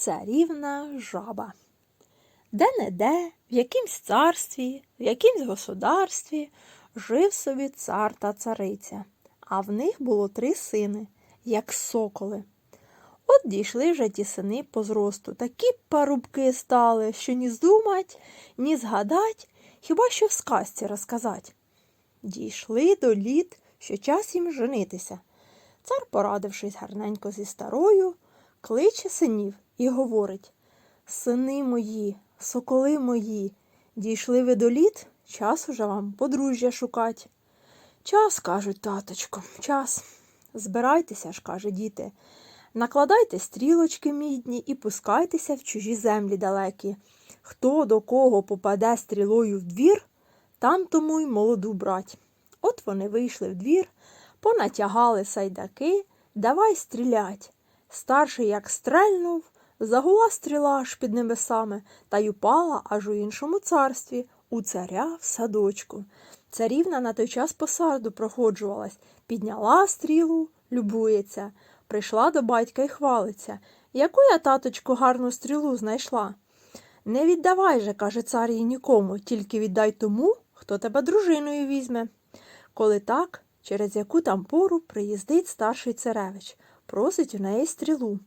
Царівна жаба. Де-не-де, в якимсь царстві, в якимсь государстві жив собі цар та цариця, а в них було три сини, як соколи. От дійшли вже ті сини по зросту, такі парубки стали, що ні здумать, ні згадать, хіба що в сказці розказать. Дійшли до літ, що час їм женитися. Цар, порадившись гарненько зі старою, кличе синів і говорить Сини мої, соколи мої, дійшли ви до літ, час уже вам подружжя шукать. Час, кажуть, таточко, час. Збирайтеся ж, каже діти, накладайте стрілочки мідні і пускайтеся в чужі землі далекі. Хто до кого попаде стрілою в двір, там тому й молоду брать. От вони вийшли в двір, понатягали сайдаки, давай стрілять. Старший, як стрельнув, загула стріла аж під небесами та й упала аж у іншому царстві, у царя в садочку. Царівна на той час по саду проходжувалась, підняла стрілу, любується, прийшла до батька і хвалиться. Яку я, таточку, гарну стрілу знайшла? Не віддавай же, каже цар їй нікому, тільки віддай тому, хто тебе дружиною візьме. Коли так, через яку там пору приїздить старший царевич, просить у неї стрілу.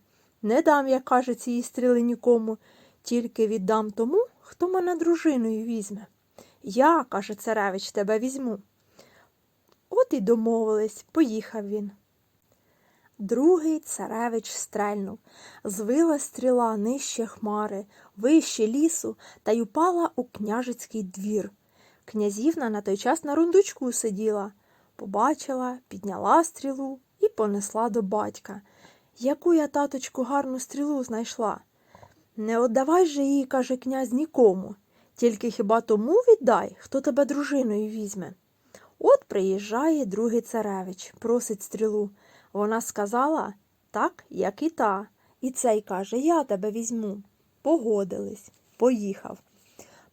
Не дам, як каже, цієї стріли нікому, тільки віддам тому, хто мене дружиною візьме. Я, каже царевич, тебе візьму. От і домовились, поїхав він. Другий царевич стрельнув, звила стріла нижче хмари, вище лісу та й упала у княжицький двір. Князівна на той час на рундучку сиділа, побачила, підняла стрілу і понесла до батька. Яку я, таточку, гарну стрілу знайшла. Не отдавай же її, каже князь, нікому, тільки хіба тому віддай, хто тебе дружиною візьме. От приїжджає другий царевич, просить стрілу. Вона сказала так, як і та. І цей каже, я тебе візьму. Погодились, поїхав.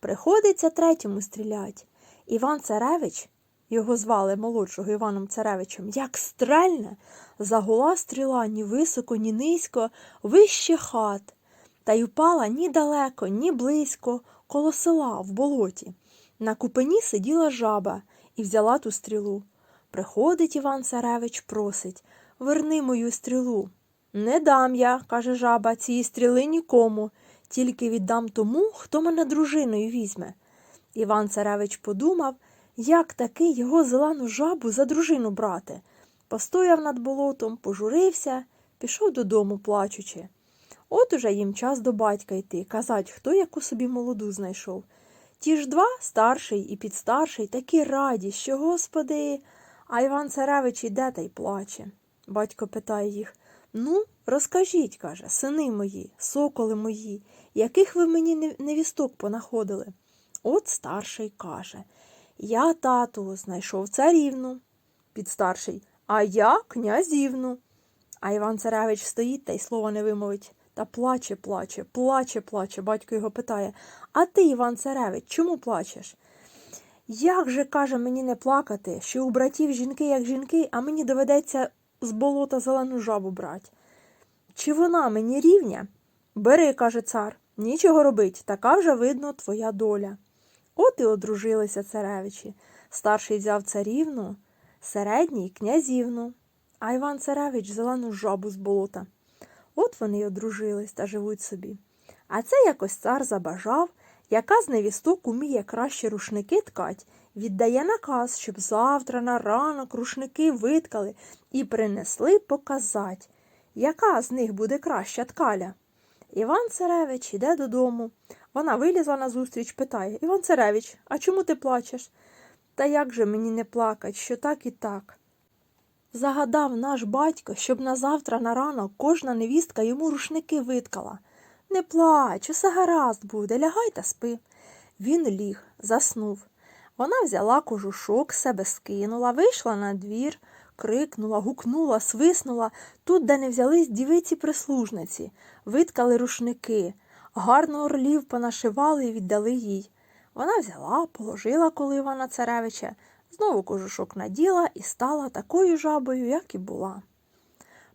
Приходиться третьому стрілять. Іван Царевич, його звали молодшого Іваном Царевичем, як стрельне, загула стріла ні високо, ні низько, вище хат, та й упала ні далеко, ні близько, коло села в болоті. На купині сиділа жаба і взяла ту стрілу. Приходить Іван Царевич, просить Верни мою стрілу. Не дам я, каже жаба, цієї стріли нікому, тільки віддам тому, хто мене дружиною візьме. Іван Царевич подумав, як таки його зелену жабу за дружину брати. Постояв над болотом, пожурився, пішов додому, плачучи. От уже їм час до батька йти, казать, хто яку собі молоду знайшов. Ті ж два, старший і підстарший, такі раді, що, господи, а Іван Царевич іде та й плаче. Батько питає їх Ну, розкажіть, каже, сини мої, соколи мої, яких ви мені невісток понаходили? От старший каже Я, тату, знайшов царівну. Підстарший, а я князівну. А Іван Царевич стоїть та й слова не вимовить. Та плаче, плаче, плаче, плаче. Батько його питає А ти, Іван Царевич, чому плачеш? Як же, каже, мені не плакати, що у братів жінки як жінки, а мені доведеться з болота зелену жабу брать. Чи вона мені рівня? Бери, каже цар, нічого робить, така вже видно твоя доля. От і одружилися царевичі. Старший взяв царівну, середній князівну, а Іван Царевич зелену жабу з болота. От вони й одружились та живуть собі. А це якось цар забажав, яка з невісток уміє краще рушники ткать, віддає наказ, щоб завтра на ранок рушники виткали і принесли показать, яка з них буде краща ткаля. Іван Царевич іде додому. Вона вилізла назустріч, питає Іван Царевич, а чому ти плачеш? Та як же мені не плакать, що так і так? Загадав наш батько, щоб на завтра на ранок кожна невістка йому рушники виткала. Не плач, усе гаразд буде, лягай та спи. Він ліг, заснув. Вона взяла кожушок, себе скинула, вийшла на двір, крикнула, гукнула, свиснула тут, де не взялись дівиці прислужниці, виткали рушники, гарно орлів понашивали і віддали їй. Вона взяла, положила коло Івана Царевича, знову кожушок наділа і стала такою жабою, як і була.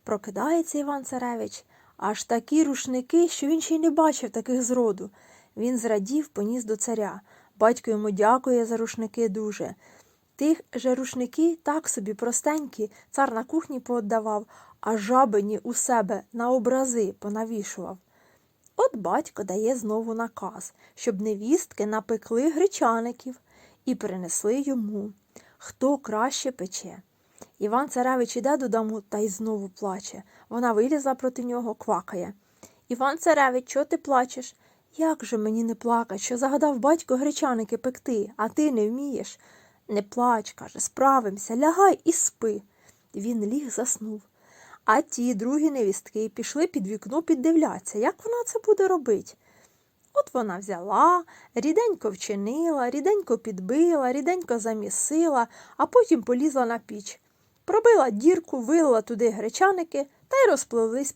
Прокидається Іван Царевич, аж такі рушники, що він ще й не бачив таких зроду. Він зрадів, поніс до царя. Батько йому дякує за рушники дуже. Тих же рушники так собі простенькі, цар на кухні пооддавав, а жабині у себе на образи понавішував. От батько дає знову наказ, щоб невістки напекли гречаників і принесли йому, хто краще пече. Іван царевич іде додому та й знову плаче. Вона вилізла проти нього, квакає. Іван царевич, чого ти плачеш? Як же мені не плакать, що загадав батько гречаники пекти, а ти не вмієш? Не плач, каже, справимося, лягай і спи. Він ліг заснув. А ті другі невістки пішли під вікно піддивляться, як вона це буде робити. От вона взяла, ріденько вчинила, ріденько підбила, ріденько замісила, а потім полізла на піч. Пробила дірку, вилила туди гречаники та й розпливлись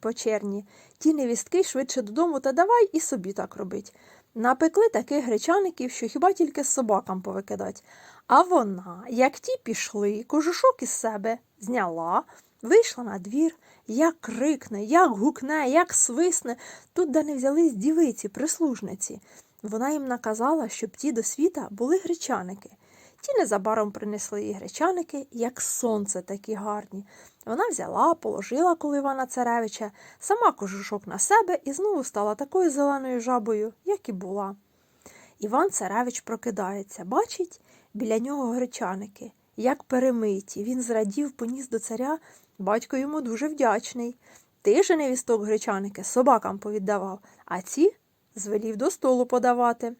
по, черні. Ті невістки швидше додому та давай і собі так робить. Напекли таких гречаників, що хіба тільки з собакам повикидать. А вона, як ті пішли, кожушок із себе зняла, вийшла на двір, як крикне, як гукне, як свисне, тут де не взялись дівиці, прислужниці. Вона їм наказала, щоб ті до світа були гречаники. Ті незабаром принесли їй гречаники, як сонце такі гарні. Вона взяла, положила коло Івана Царевича, сама кожушок на себе і знову стала такою зеленою жабою, як і була. Іван Царевич прокидається, бачить біля нього гречаники, як перемиті. Він зрадів, поніс до царя, батько йому дуже вдячний. Ти же невісток гречаники собакам повіддавав, а ці звелів до столу подавати.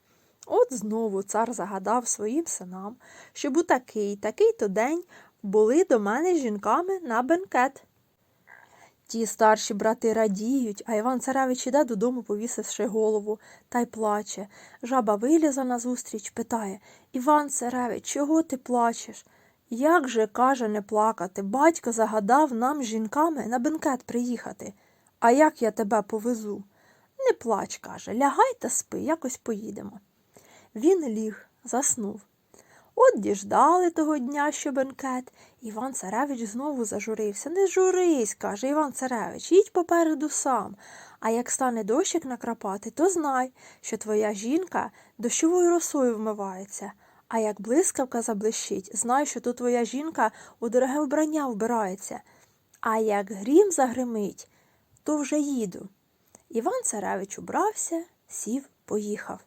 От знову цар загадав своїм синам, щоб у такий, такий то день були до мене з жінками на бенкет. Ті старші брати радіють, а Іван Царевич іде додому, повісивши голову, та й плаче. Жаба вилізла назустріч, питає Іван Царевич, чого ти плачеш? Як же, каже, не плакати? Батько загадав нам жінками на бенкет приїхати. А як я тебе повезу? Не плач, каже, лягай та спи, якось поїдемо. Він ліг, заснув. От діждали того дня, що бенкет. Іван Царевич знову зажурився. Не журись, каже Іван Царевич, їдь попереду сам. А як стане дощик накрапати, то знай, що твоя жінка дощовою росою вмивається. А як блискавка заблищить, знай, що то твоя жінка у дороге вбрання вбирається. А як грім загримить, то вже їду. Іван Царевич убрався, сів, поїхав.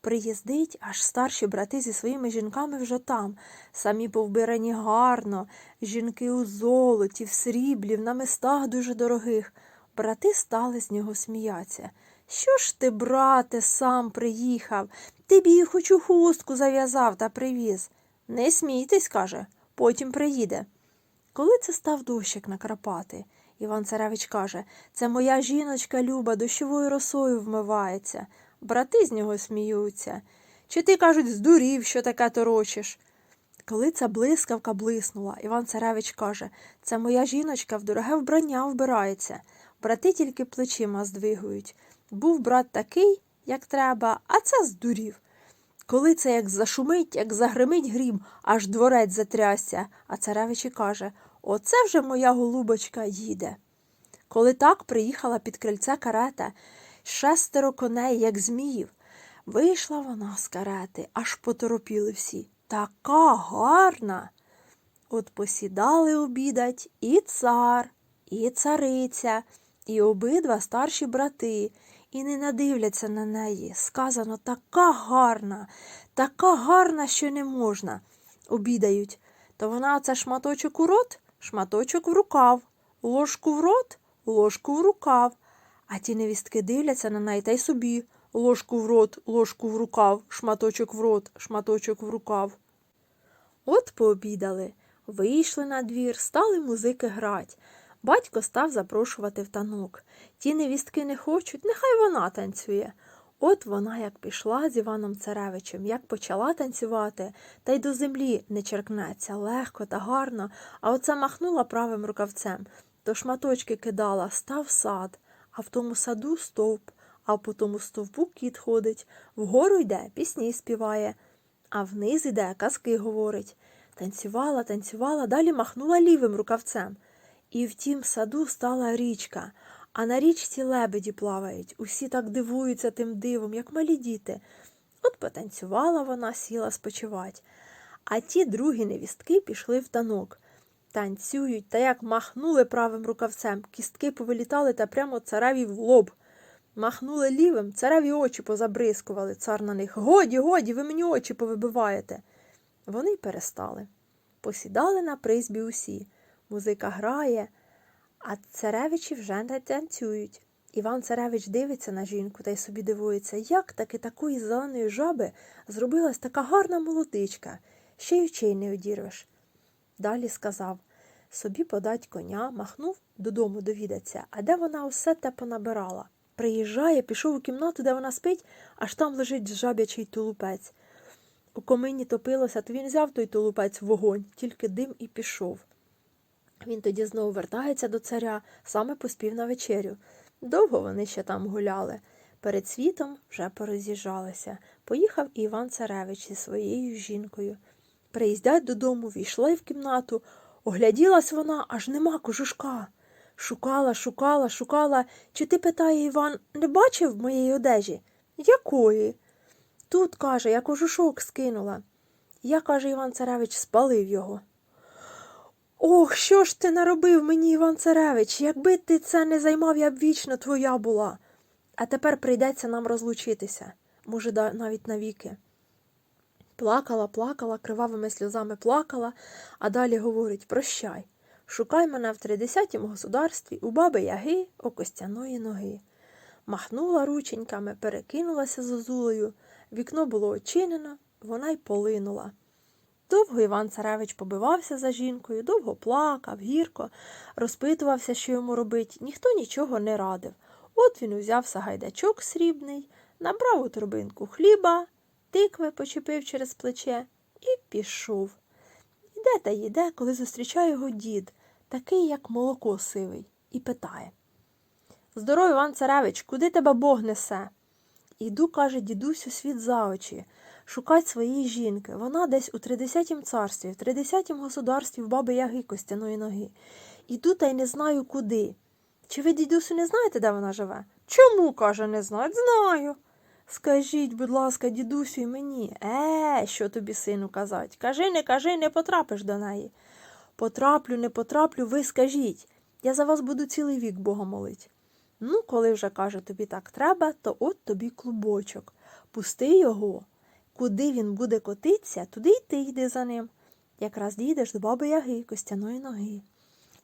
Приїздить, аж старші брати зі своїми жінками вже там, самі повбирані гарно, жінки у золоті, в сріблі, в намистах дуже дорогих. Брати стали з нього сміяться. Що ж ти, брате, сам приїхав? Ти б їй хоч у хустку зав'язав та привіз. Не смійтесь, каже, потім приїде. Коли це став дощик накрапати? Іван Царевич каже, це моя жіночка Люба дощовою росою вмивається. Брати з нього сміються. Чи ти, кажуть, здурів, що таке торочиш? Коли ця блискавка блиснула, Іван Царевич каже, це моя жіночка в дороге вбрання вбирається. Брати тільки плечима здвигують. Був брат такий, як треба, а це здурів. Коли це як зашумить, як загримить грім, аж дворець затрясся, а царевич каже Оце вже моя голубочка їде. Коли так приїхала під крильце карета, шестеро коней, як зміїв, вийшла вона з карети, аж поторопіли всі. Така гарна. От посідали обідать і цар, і цариця, і обидва старші брати, і не надивляться на неї. Сказано така гарна, така гарна, що не можна. Обідають. То вона оце шматочок у рот, шматочок в рукав, ложку в рот, ложку в рукав. А ті невістки дивляться на неї та й собі ложку в рот, ложку в рукав, шматочок в рот, шматочок в рукав. От пообідали, вийшли на двір, стали музики грать. Батько став запрошувати в танок. Ті невістки не хочуть, нехай вона танцює. От вона як пішла з Іваном Царевичем, як почала танцювати, та й до землі не черкнеться легко та гарно, а оце махнула правим рукавцем, то шматочки кидала, став сад, а в тому саду стовп, а по тому стовпу кіт ходить, вгору йде, пісні співає, а вниз іде, казки говорить. Танцювала, танцювала, далі махнула лівим рукавцем. І в тім саду стала річка, А на річці лебеді плавають, усі так дивуються тим дивом, як малі діти. От потанцювала вона, сіла спочивать. А ті другі невістки пішли в танок. Танцюють, та як махнули правим рукавцем, кістки повилітали та прямо цареві в лоб. Махнули лівим, цареві очі позабризкували, цар на них. Годі, годі, ви мені очі повибиваєте. Вони перестали. Посідали на призбі усі. Музика грає, а царевичі вже не танцюють. Іван Царевич дивиться на жінку та й собі дивується, як таки такої зеленої жаби зробилась така гарна молодичка, ще й очей не одірвеш. Далі сказав собі подать коня, махнув додому довідаться, а де вона усе те понабирала. Приїжджає, пішов у кімнату, де вона спить, аж там лежить жаб'ячий тулупець. У комині топилося, то він взяв той тулупець в вогонь, тільки дим і пішов. Він тоді знову вертається до царя, саме поспів на вечерю. Довго вони ще там гуляли. Перед світом вже пороз'їжджалися. Поїхав Іван Царевич зі своєю жінкою. Приїздять додому, війшла в кімнату. Огляділась вона, аж нема кожушка. Шукала, шукала, шукала. Чи ти, питає Іван, не бачив моєї одежі? Якої? Тут, каже, я кожушок скинула. Я, каже Іван Царевич, спалив його. Ох, що ж ти наробив мені, Іван Царевич? Якби ти це не займав, я б вічно твоя була. А тепер прийдеться нам розлучитися, може, навіть навіки. Плакала, плакала, кривавими сльозами плакала, а далі говорить прощай. Шукай мене в тридесятім государстві у баби яги о костяної ноги. Махнула рученьками, перекинулася зозулею. Вікно було очинено, вона й полинула. Довго Іван Царевич побивався за жінкою, довго плакав, гірко, розпитувався, що йому робить, ніхто нічого не радив. От він узяв сагайдачок срібний, набрав у торбинку хліба, тикви почепив через плече і пішов. Іде та йде, коли зустрічає його дід, такий, як молоко сивий, і питає Здоров, Іван Царевич, куди тебе Бог несе? Іду, каже дідусь, у світ за очі, шукать своєї жінки. Вона десь у тридесятім царстві, в тридесятім государстві в баби Яги Костяної ноги. Іду та й не знаю куди. Чи ви, дідусю, не знаєте, де вона живе? Чому, каже, не знають? Знаю. Скажіть, будь ласка, дідусю, і мені. Е, що тобі, сину, казать? Кажи, не кажи, не потрапиш до неї. Потраплю, не потраплю, ви скажіть. Я за вас буду цілий вік Бога молить. Ну, коли вже каже, тобі так треба, то от тобі клубочок. Пусти його. Куди він буде котитися, туди й ти йди за ним. Якраз дійдеш до баби Яги, костяної ноги.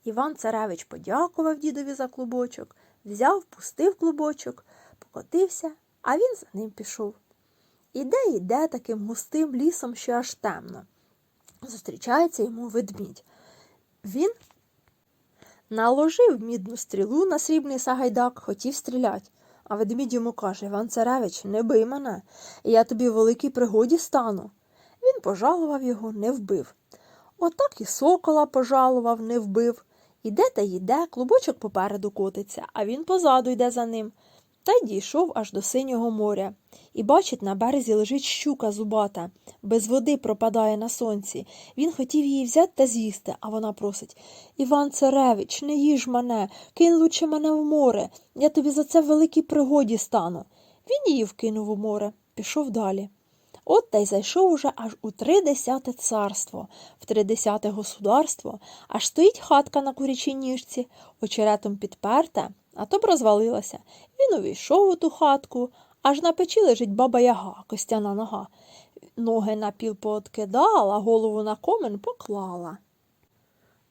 Іван Царевич подякував дідові за клубочок, взяв, пустив клубочок, покотився, а він за ним пішов. Іде, іде таким густим лісом, що аж темно. Зустрічається йому ведмідь. Він наложив мідну стрілу на срібний сагайдак, хотів стрілять. А ведмідь йому каже Іван Царевич, не бий мене, я тобі в великій пригоді стану. Він пожалував його, не вбив. Отак і сокола пожалував, не вбив. Іде та йде, клубочок попереду котиться, а він позаду йде за ним. Та дійшов аж до синього моря. І бачить, на березі лежить щука зубата, без води пропадає на сонці. Він хотів її взяти та з'їсти, а вона просить Іван Царевич, не їж мене, кинь лучше мене в море. Я тобі за це в великій пригоді стану. Він її вкинув у море, пішов далі. От та й зайшов уже аж у тридесяте царство, в тридесяте государство, аж стоїть хатка на курячій ніжці, очеретом підперта, а то б розвалилася. Він увійшов у ту хатку, аж на печі лежить баба яга, костяна нога. Ноги на піл пооткидала, голову на комен поклала.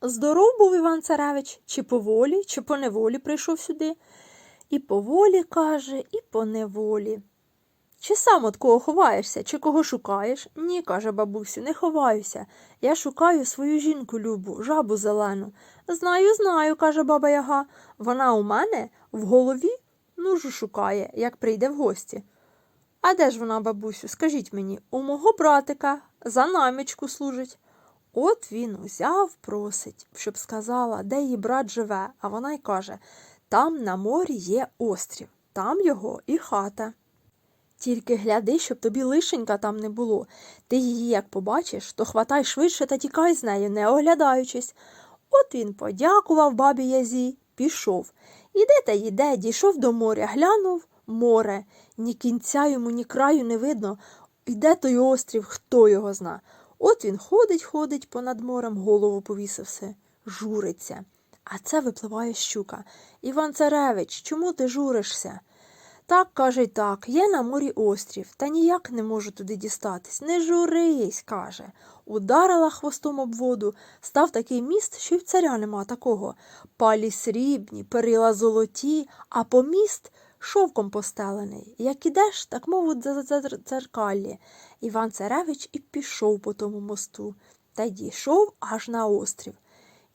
Здоров був Іван Царевич, чи по волі, чи по неволі прийшов сюди. І по волі, каже, і по неволі. Чи сам от кого ховаєшся, чи кого шукаєш? Ні, каже бабусю, не ховаюся. Я шукаю свою жінку любу, жабу зелену. Знаю, знаю, каже баба Яга. Вона у мене в голові нужу шукає, як прийде в гості. А де ж вона, бабусю, скажіть мені, у мого братика за намічку служить. От він узяв, просить, щоб сказала, де її брат живе, а вона й каже там на морі є острів, там його і хата. Тільки гляди, щоб тобі лишенька там не було. Ти її як побачиш, то хватай швидше та тікай з нею, не оглядаючись. От він подякував бабі Язі, пішов. Іде та йде, дійшов до моря, глянув море. Ні кінця йому, ні краю не видно. Іде той острів, хто його зна. От він ходить, ходить понад морем, голову повісився, журиться. А це випливає щука. Іван Царевич, чому ти журишся? Так, каже й так, є на морі острів, та ніяк не можу туди дістатись. Не журись, каже. Ударила хвостом об воду, став такий міст, що й в царя нема такого. Палі срібні, перила золоті, а поміст шовком постелений. Як ідеш, так мовуть за дзеркаллі. Іван Царевич і пішов по тому мосту, та дійшов аж на острів.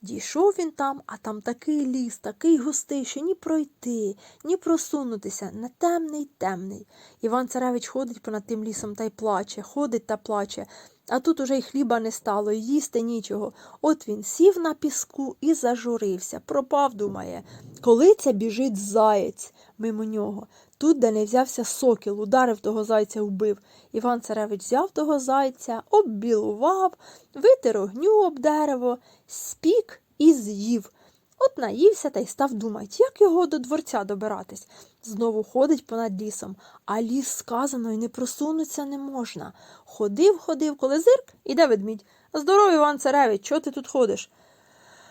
Дійшов він там, а там такий ліс, такий густий, що ні пройти, ні просунутися, не темний, темний. Іван Царевич ходить понад тим лісом та й плаче, ходить та плаче. А тут уже й хліба не стало, й їсти нічого. От він сів на піску і зажурився. Пропав, думає. Коли це біжить заєць мимо нього. Тут, де не взявся сокіл, ударив того зайця, вбив. Іван Царевич взяв того зайця, оббілував, витер огню об дерево, спік і з'їв. От наївся та й став думати, як його до дворця добиратись. Знову ходить понад лісом, а ліс сказано й не просунуться не можна. Ходив, ходив, коли зирк, іде ведмідь. Здоров, Іван Царевич, чого ти тут ходиш?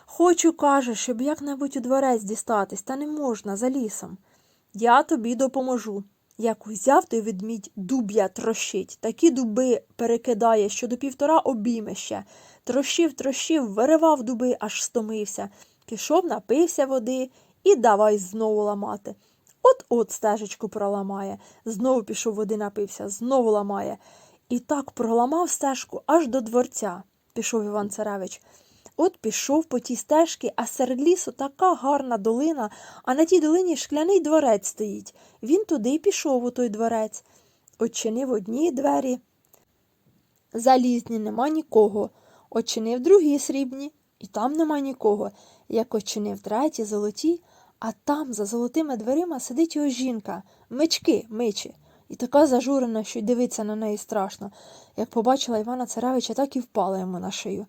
Хочу, каже, щоб як-небудь у дворець дістатись, та не можна за лісом. Я тобі допоможу. Як узяв той ведмідь дуб'я трощить, такі дуби перекидає, що до півтора обійме ще. Трощив, трощив, виривав дуби, аж стомився. Пішов, напився води і давай знову ламати. От-от стежечку проламає. Знову пішов води напився, знову ламає. І так проламав стежку аж до дворця, пішов Іван Царевич. От пішов по тій стежці, а серед лісу така гарна долина, а на тій долині шкляний дворець стоїть. Він туди й пішов у той дворець. Очинив одні двері. Залізні нема нікого. Очинив другі срібні, і там нема нікого. Як очинив треті золоті, а там за золотими дверима сидить його жінка, мечки, мичі. І така зажурена, що й дивиться на неї страшно. Як побачила Івана Царевича, так і впала йому на шию.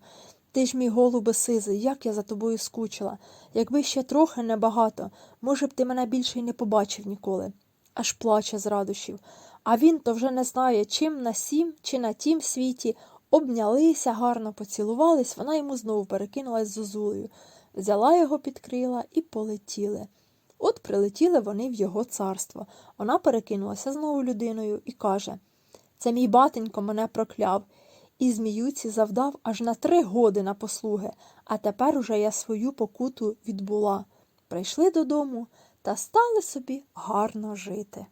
Ти ж мій голубе сизий, як я за тобою скучила. Якби ще трохи небагато, може б ти мене більше й не побачив ніколи. Аж плаче з радощів. А він то вже не знає, чим на сім чи на тім світі. Обнялися гарно, поцілувались, вона йому знову перекинулась з зозулею, взяла його під крила і полетіли. От прилетіли вони в його царство. Вона перекинулася знову людиною і каже Це мій батенько мене прокляв, і зміюці завдав аж на три годи на послуги, а тепер уже я свою покуту відбула. Прийшли додому та стали собі гарно жити.